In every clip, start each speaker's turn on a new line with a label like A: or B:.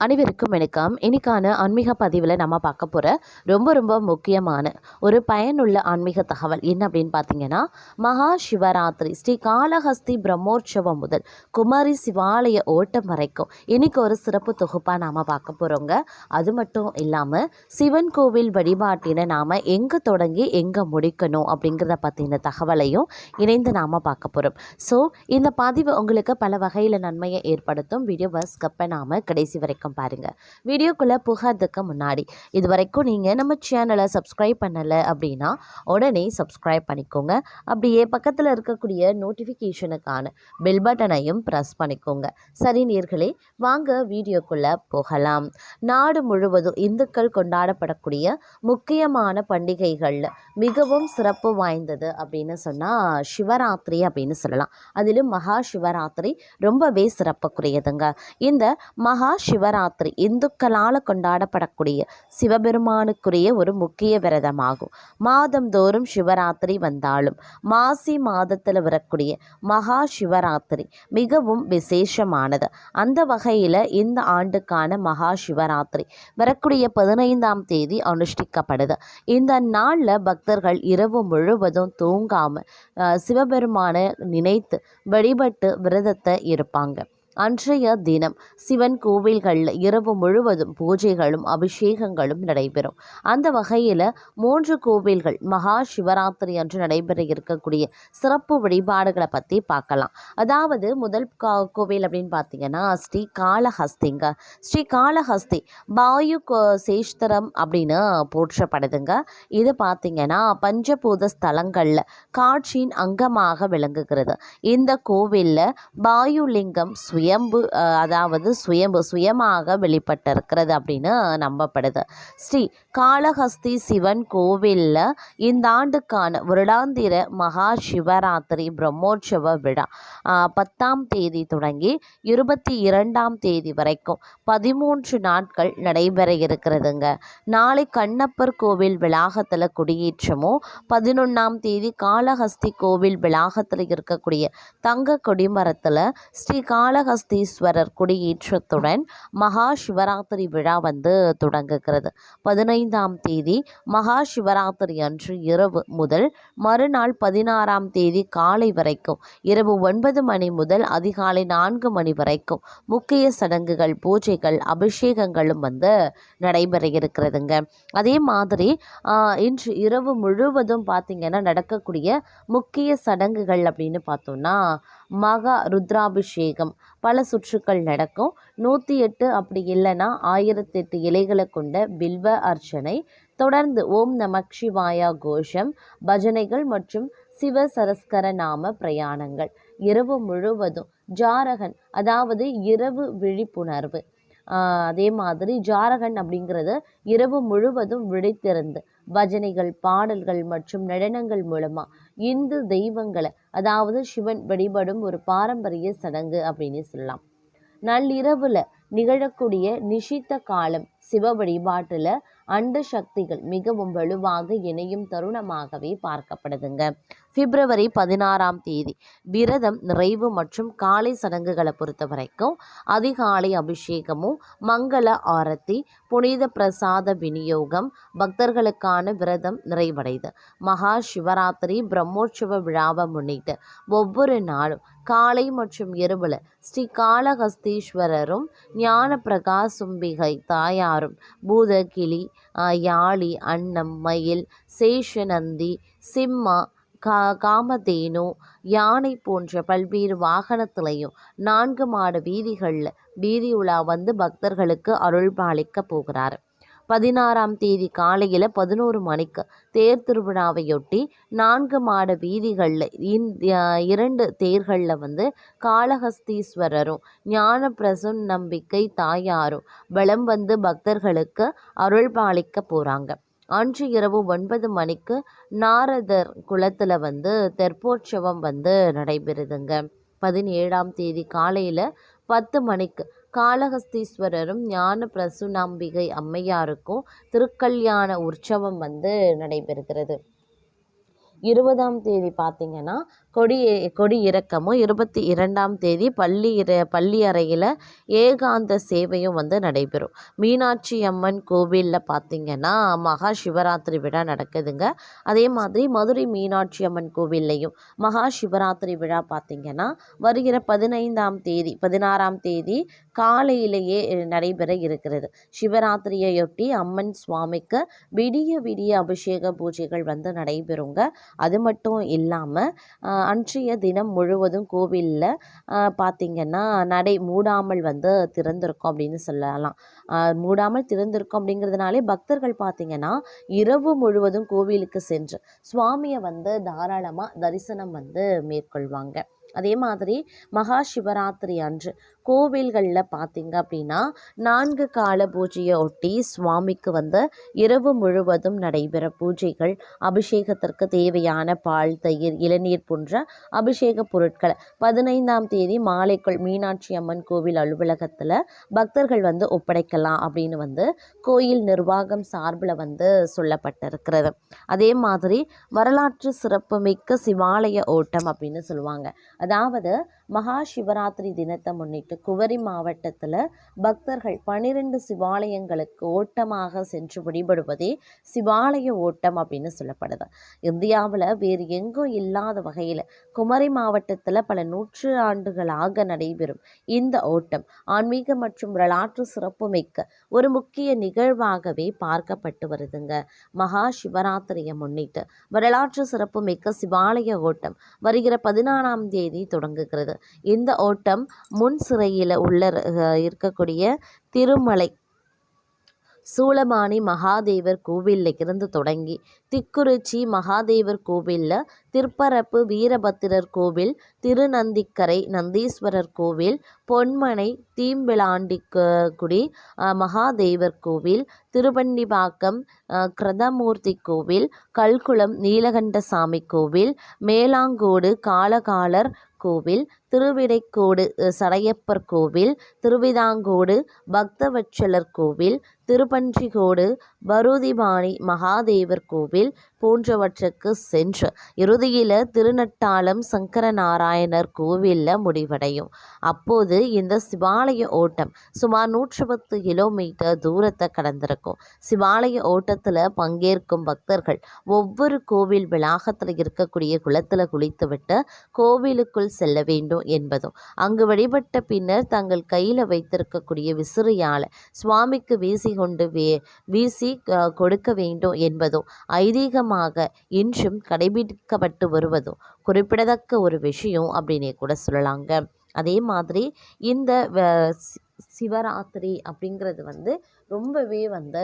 A: அனைவருக்கும் வணக்கம். இன்னைக்கான ஆன்மீக பதிவில் நம்ம பார்க்க போகிற ரொம்ப ரொம்ப முக்கியமான ஒரு பயனுள்ள ஆன்மீக தகவல் என்ன அப்படின்னு பார்த்தீங்கன்னா மகா சிவராத்திரி ஸ்ரீ காளஹஸ்தி பிரம்மோற்சவம் முதல் குமாரி சிவாலய ஓட்டம் வரைக்கும் இன்னைக்கு ஒரு சிறப்பு தொகுப்பாக நாம் பார்க்க போகிறோங்க அது மட்டும் இல்லாமல் சிவன் கோவில் வழிபாட்டினை நாம் எங்கே தொடங்கி எங்கே முடிக்கணும் அப்படிங்கிறத பற்றின தகவலையும் இணைந்து நாம் பார்க்க போகிறோம் ஸோ இந்த பதிவு உங்களுக்கு பல வகையில் நன்மையை ஏற்படுத்தும். வீடியோ பஸ் கப்பை நாம் கடைசி வரைக்கும் பாருங்கள் வீடியோக்குள்ளே புகாததுக்கு முன்னாடி இது வரைக்கும் நீங்கள் நம்ம சேனலை சப்ஸ்கிரைப் பண்ணலை அப்படின்னா உடனே சப்ஸ்கிரைப் பண்ணிக்கோங்க. அப்படியே பக்கத்தில் இருக்கக்கூடிய நோட்டிஃபிகேஷனுக்கான பெல் பட்டனையும் ப்ரெஸ் பண்ணிக்கோங்க. சரி நேர்களே வாங்க வீடியோக்குள்ளே போகலாம். நாடு முழுவதும் இந்துக்கள் கொண்டாடப்படக்கூடிய முக்கியமான பண்டிகைகளில் மிகவும் சிறப்பு வாய்ந்தது அப்படின்னு சொன்னால் சிவராத்திரி அப்படின்னு சொல்லலாம். அதிலும் மகா சிவராத்திரி ரொம்பவே சிறப்புக்குரியதுங்க. இந்த மகா சிவராத்திரி இந்துக்களால் கொண்டாடப்படக்கூடிய சிவபெருமானுக்குரிய ஒரு முக்கிய விரதமாகும். மாதந்தோறும் சிவராத்திரி வந்தாலும் மாசி மாதத்தில் வரக்கூடிய மகா சிவராத்திரி மிகவும் விசேஷமானது. அந்த வகையில் இந்த ஆண்டுக்கான மகா சிவராத்திரி வரக்கூடிய பதினைந்தாம் தேதி அனுஷ்டிக்கப்படுது. இந்த நாளில் பக்தர்கள் இரவு முழுவதும் தூங்காமல் சிவபெருமானை நினைத்து வழிபட்டு விரதத்தை இருப்பாங்க. அன்றைய தினம் சிவன் கோவில்களில் இரவு முழுவதும் பூஜைகளும் அபிஷேகங்களும் நடைபெறும். அந்த வகையில் மூன்று கோவில்கள் மகா சிவராத்திரி அன்று நடைபெற இருக்கக்கூடிய சிறப்பு வழிபாடுகளை பற்றி பார்க்கலாம். அதாவது முதல் கா கோவில் அப்படின்னு பார்த்தீங்கன்னா ஸ்ரீ காளஹஸ்திங்க. ஸ்ரீ காளஹஸ்தி வாயு கோ சேஷ்தரம் அப்படின்னு போற்றப்படுதுங்க. இது பார்த்தீங்கன்னா பஞ்சபூத ஸ்தலங்களில் காட்சியின் அங்கமாக விளங்குகிறது. இந்த கோவிலில் வாயுலிங்கம் சுயம்பு அதாவது சுயம்பு சுயமாக வெளிப்பட்டிருக்கிறது அப்படின்னு நம்பப்படுது. ஸ்ரீ காளஹஸ்தி சிவன் கோவிலில் இந்த ஆண்டுக்கான வருடாந்திர மகா சிவராத்திரி பிரம்மோற்சவ விழா பத்தாம் தேதி தொடங்கி இருபத்தி இரண்டாம் தேதி வரைக்கும் பதிமூன்று நாட்கள் நடைபெற இருக்கிறதுங்க. நாளை கண்ணப்பர் கோவில் வளாகத்தில் குடியேற்றமும் பதினொன்றாம் தேதி காளஹஸ்தி கோவில் வளாகத்தில் இருக்கக்கூடிய தங்க கொடிமரத்தில் ஸ்ரீ காளஹஸ்தீஸ்வரர் குடியேற்றத்துடன் மகா சிவராத்திரி விழா வந்து தொடங்குகிறது. பதினைந்தாம் தேதி மகா சிவராத்திரி அன்று இரவு முதல் மறுநாள் பதினாறாம் தேதி காலை வரைக்கும் இரவு ஒன்பது மணி முதல் அதிகாலை நான்கு மணி வரைக்கும் முக்கிய சடங்குகள் பூஜைகள் அபிஷேகங்களும் வந்து நடைபெற இருக்கிறதுங்க அதே மாதிரி இன்று இரவு முழுவதும் பார்த்திங்கன்னா நடக்கக்கூடிய முக்கிய சடங்குகள் அப்படின்னு பார்த்தோம்னா மகா ருத்ராபிஷேகம். பல சுற்றுக்கள் நடக்கும். நூற்றி எட்டு அப்படி இல்லைன்னா ஆயிரத்தெட்டு இலைகளை கொண்ட பில்வ அர்ச்சனை. தொடர்ந்து ஓம் நமக் சிவாயா கோஷம். பஜனைகள் மற்றும் சிவ சரஸ்கர நாம பிரயாணங்கள். இரவு முழுவதும் ஜாரகன் அதாவது இரவு விழிப்புணர்வு. அதே மாதிரி ஜாரகன் அப்படிங்கிறது இரவு முழுவதும் விழித்திருந்து பஜனைகள் பாடல்கள் மற்றும் நடனங்கள் மூலமாக இந்து தெய்வங்களை அதாவது சிவன் வழிபடும் ஒரு பாரம்பரிய சடங்கு அப்படின்னு சொல்லலாம். நள்ளிரவில் நிகழக்கூடிய நிஷித்த காலம் சிவ வழிபாட்டில் அண்டு சக்திகள் மிகவும் வலுவாக இணையும் தருணமாகவே பார்க்கப்படுதுங்க. பிப்ரவரி பதினாறாம் தேதி விரதம் நிறைவு மற்றும் காலை சடங்குகளை பொறுத்த வரைக்கும் அதிகாலை அபிஷேகமும் மங்கள ஆரத்தி புனித பிரசாத விநியோகம் பக்தர்களுக்கான விரதம் நிறைவடைது. மகா சிவராத்திரி பிரம்மோற்சவ விழாவை முன்னிட்டு ஒவ்வொரு நாளும் காளை மற்றும் இரவுல ஸ்ரீ காளஹஸ்தீஸ்வரரும் ஞான பிரகாசும்பிகை தாயாரும் பூதகிளி யாழி அன்னம் மயில் சேஷநந்தி சிம்மா கா காமதேனு யானை போன்ற பல்வேறு வாகனத்திலையும் நான்கு மாட வீதிகளில் வீதி உலா வந்து பக்தர்களுக்கு அருள் பாலிக்க போகிறார். பதினாறாம் தேதி காலையில் பதினோரு மணிக்கு தேர் திருவிழாவையொட்டி நான்கு மாட வீதிகளில் இரண்டு தேர்களில் வந்து காளஹஸ்தீஸ்வரரும் ஞான நம்பிக்கை தாயாரும் வலம் வந்து பக்தர்களுக்கு அருள் பாலிக்க போகிறாங்க அன்று இரவு ஒன்பது மணிக்கு நாரதர் குளத்தில் வந்து தெற்போற்சவம் வந்து நடைபெறுதுங்க. பதினேழாம் தேதி காலையில் பத்து மணிக்கு காளஹஸ்தீஸ்வரரும் ஞான பிரசுநாம்பிகை அம்மையாருக்கும் திருக்கல்யாண உற்சவம் வந்து நடைபெறுகிறது. இருபதாம் தேதி பார்த்திங்கன்னா கொடி கொடி இறக்கமும் இருபத்தி இரண்டாம் தேதி பள்ளி இற பள்ளி அறையில் ஏகாந்த சேவையும் வந்து நடைபெறும். மீனாட்சி அம்மன் கோவிலில் பார்த்திங்கன்னா மகா சிவராத்திரி விழா நடக்குதுங்க. அதே மாதிரி மதுரை மீனாட்சி அம்மன் கோவில்லையும் மகா சிவராத்திரி விழா பார்த்திங்கன்னா வருகிற பதினைந்தாம் தேதி பதினாறாம் தேதி காலையிலேயே நடைபெற இருக்கிறது. சிவராத்திரியையொட்டி அம்மன் சுவாமிக்கு விடிய விடிய அபிஷேக பூஜைகள் வந்து நடைபெறுங்க. அது மட்டும் இல்லாமல் அன்றைய தினம் முழுவதும் கோவிலில் பார்த்திங்கன்னா நடை மூடாமல் வந்து திறந்திருக்கும் அப்படின்னு சொல்லலாம். மூடாமல் திறந்திருக்கும் அப்படிங்கிறதுனாலே பக்தர்கள் பார்த்திங்கன்னா இரவு முழுவதும் கோவிலுக்கு சென்று சுவாமியை வந்து தாராளமாக தரிசனம் வந்து மேற்கொள்வாங்க. அதே மாதிரி மகா சிவராத்திரி அன்று கோவில்களில் பார்த்திங்க அப்படின்னா நான்கு கால பூஜையை ஒட்டி சுவாமிக்கு வந்து இரவு முழுவதும் நடைபெற பூஜைகள் அபிஷேகத்திற்கு தேவையான பால் தயிர் இளநீர் போன்ற அபிஷேக பொருட்களை. பதினைந்தாம் தேதி மாலைக்குள் மீனாட்சி அம்மன் கோவில் அலுவலகத்தில் பக்தர்கள் வந்து ஒப்படைக்கலாம் அப்படின்னு வந்து கோயில் நிர்வாகம் சார்பில் வந்து சொல்லப்பட்டிருக்கிறது. அதே மாதிரி வரலாற்று சிறப்புமிக்க சிவாலய ஓட்டம் அப்படின்னு சொல்லுவாங்க. அதாவது மகா சிவராத்திரி தினத்தை முன்னிட்டு குவரி மாவட்டத்தில் பக்தர்கள் பனிரெண்டு சிவாலயங்களுக்கு ஓட்டமாக சென்று வழிபடுவதே சிவாலய ஓட்டம் அப்படின்னு சொல்லப்படுது. இந்தியாவில் வேறு எங்கும் இல்லாத வகையில் குமரி மாவட்டத்தில் பல நூற்று ஆண்டுகளாக நடைபெறும் இந்த ஓட்டம். ஆன்மீக மற்றும் வரலாற்று சிறப்புமிக்க ஒரு முக்கிய நிகழ்வாகவே பார்க்கப்பட்டு வருதுங்க. மகா சிவராத்திரியை முன்னிட்டு வரலாற்று சிறப்புமிக்க சிவாலய ஓட்டம் வருகிற பதினாறாம் தேதி தொடங்குகிறது. இந்த ஓட்டம் முன் சிறை சிறையில் உள்ள இருக்கக்கூடிய திருமலை. சூளமானி மகாதேவர் கோவிலில் இருந்து தொடங்கி திக்குறிச்சி மகாதேவர் கோவிலில் திருப்பரப்பு வீரபத்திரர் கோவில் திருநந்திக்கரை நந்தீஸ்வரர் கோவில் பொன்மனை தீம்பிளாண்டிக்குடி மகாதேவர் கோவில் திருவண்டிபாக்கம் கிரதமூர்த்தி கோவில் கல்குளம் நீலகண்டசாமி கோவில் மேலாங்கோடு காலகாலர் கோவில் திருவிடைக்கோடு சடையப்பர் கோவில் திருவிதாங்கோடு பக்தவச்சலர் கோவில் திருப்பன்றிகோடு பருதிபாணி மகாதேவர் கோவில் போன்றவற்றுக்கு சென்று இறுதியில் திருநட்டாளம் சங்கரநாராயணர் கோவிலில் முடிவடையும். அப்போது இந்த சிவாலய ஓட்டம் சுமார் நூற்றி பத்து கிலோமீட்டர் தூரத்தை கடந்திருக்கும். சிவாலய ஓட்டத்தில் பங்கேற்கும் பக்தர்கள் ஒவ்வொரு கோவில் வளாகத்தில் இருக்கக்கூடிய குளத்தில் குளித்துவிட்டு கோவிலுக்குள் செல்ல வேண்டும் என்பதும் அங்கு வழிபட்ட பின்னர் தங்கள் கையில் வைத்திருக்கக்கூடிய விசிறியால் சுவாமிக்கு வீசி கொண்டு வே வீசி கொடுக்க வேண்டும் என்பதும் ஐதீகமாக இன்றும் கடைபிடிக்கப்பட்டு வருவதும் குறிப்பிடத்தக்க ஒரு விஷயம் அப்படின்னே கூட சொல்லலாங்க. அதே மாதிரி இந்த சிவராத்திரி அப்படிங்கிறது வந்து ரொம்பவே வந்து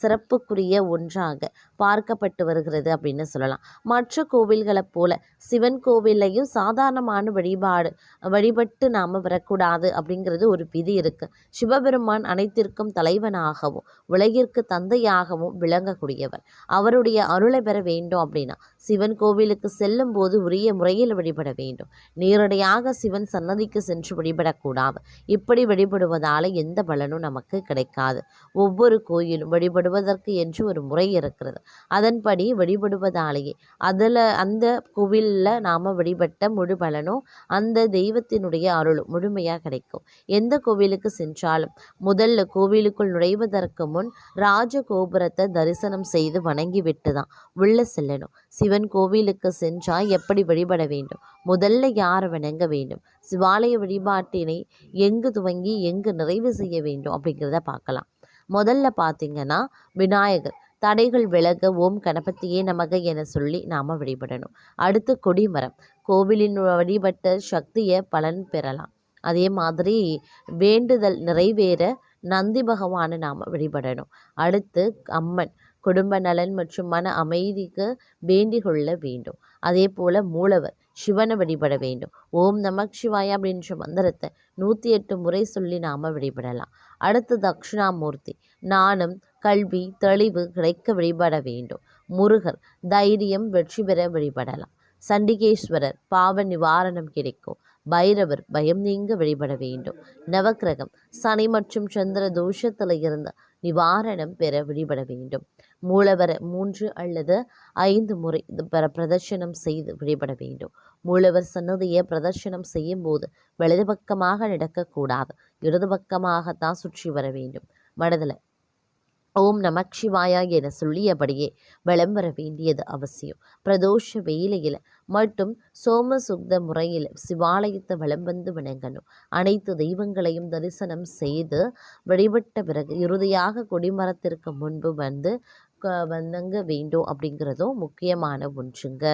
A: சிறப்புக்குரிய ஒன்றாக பார்க்கப்பட்டு வருகிறது அப்படின்னு சொல்லலாம். மற்ற கோவில்களைப் போல சிவன் கோவில்லையும் சாதாரணமான வழிபாடு வழிபட்டு நாம் வரக்கூடாது அப்படிங்கிறது ஒரு விதி இருக்குது சிவபெருமான் அனைத்திற்கும் தலைவனாகவும் உலகிற்கு தந்தையாகவும் விளங்கக்கூடியவர். அவருடைய அருளை பெற வேண்டும் அப்படின்னா சிவன் கோவிலுக்கு செல்லும் போது உரிய முறையில் வழிபட வேண்டும். நேரடியாக சிவன் சன்னதிக்கு சென்று வழிபடக்கூடாது. இப்படி வழிபடுவதால் எந்த பலனும் நமக்கு கிடைக்காது. ஒவ்வொரு கோயிலும் வழிபடுவதற்கு என்று ஒரு முறை இருக்கிறது. அதன்படி வழிபடுவதாலேயே அதில் அந்த கோவிலில் நாம் வழிபட்ட முழு பலனும் அந்த தெய்வத்தினுடைய அருளும் முழுமையாக கிடைக்கும். எந்த கோவிலுக்கு சென்றாலும் முதல்ல கோவிலுக்குள் நுழைவதற்கு முன் ராஜ கோபுரத்தை தரிசனம் செய்து வணங்கிவிட்டு தான் உள்ளே செல்லணும். சிவன் கோவிலுக்கு சென்றால் எப்படி வழிபட வேண்டும்? முதல்ல யாரை வணங்க வேண்டும்? சிவாலய வழிபாட்டினை எங்கு துவங்கி எங்கு நிறைவு செய்ய வேண்டும் அப்படிங்கிறத பார்க்கலாம். முதல்ல பார்த்திங்கன்னா விநாயகர். தடைகள் விலக ஓம் கணபதியே நமக என சொல்லி நாம் வழிபடணும். அடுத்து கொடிமரம். கோவிலின் வழிபட்ட சக்தியை பலன் பெறலாம். அதே மாதிரி வேண்டுதல் நிறைவேற நந்தி பகவானை நாம் வழிபடணும். அடுத்து அம்மன். குடும்ப நலன் மற்றும் மன அமைதிக்கு வேண்டிக் கொள்ள வேண்டும். அதே போல் மூலவர். சிவனை வழிபட வேண்டும். ஓம் நமக் சிவாய் அப்படின்ற மந்திரத்தை நூற்றி எட்டு முறை சொல்லி நாம் வழிபடலாம். அடுத்து தக்ஷணாமூர்த்தி நாணம் கல்வி தெளிவு கிடைக்க வழிபட வேண்டும். முருகர் தைரியம் வெற்றி பெற வழிபடலாம். சண்டிகேஸ்வரர் பாவ நிவாரணம் கிடைக்கும். பைரவர் பயம் நீங்க வழிபட வேண்டும். நவக்கிரகம் சனி மற்றும் சந்திர தோஷத்தில் இருந்து நிவாரணம் பெற வழிபட வேண்டும். மூலவரை மூன்று அல்லது ஐந்து முறை இது பிர- செய்து வழிபட வேண்டும். மூலவர் சன்னதியை பிரதர்ஷனம் செய்யும் போது வலது பக்கமாக நடக்கக்கூடாது. இடது பக்கமாகத்தான் சுற்றி வர வேண்டும். மனதில் ஓம் நமச்சிவாயா என சொல்லியபடியே வளம் வர வேண்டியது அவசியம். பிரதோஷ வேலையில் மட்டும் சோம சுக்த முறையில் சிவாலயத்தை வளம் வந்து வணங்கணும். அனைத்து தெய்வங்களையும் தரிசனம் செய்து வழிபட்ட பிறகு இறுதியாக கொடிமரத்திற்கு முன்பு வந்து வணங்க வேண்டும் அப்படிங்கிறதும் முக்கியமான ஒன்றுங்க.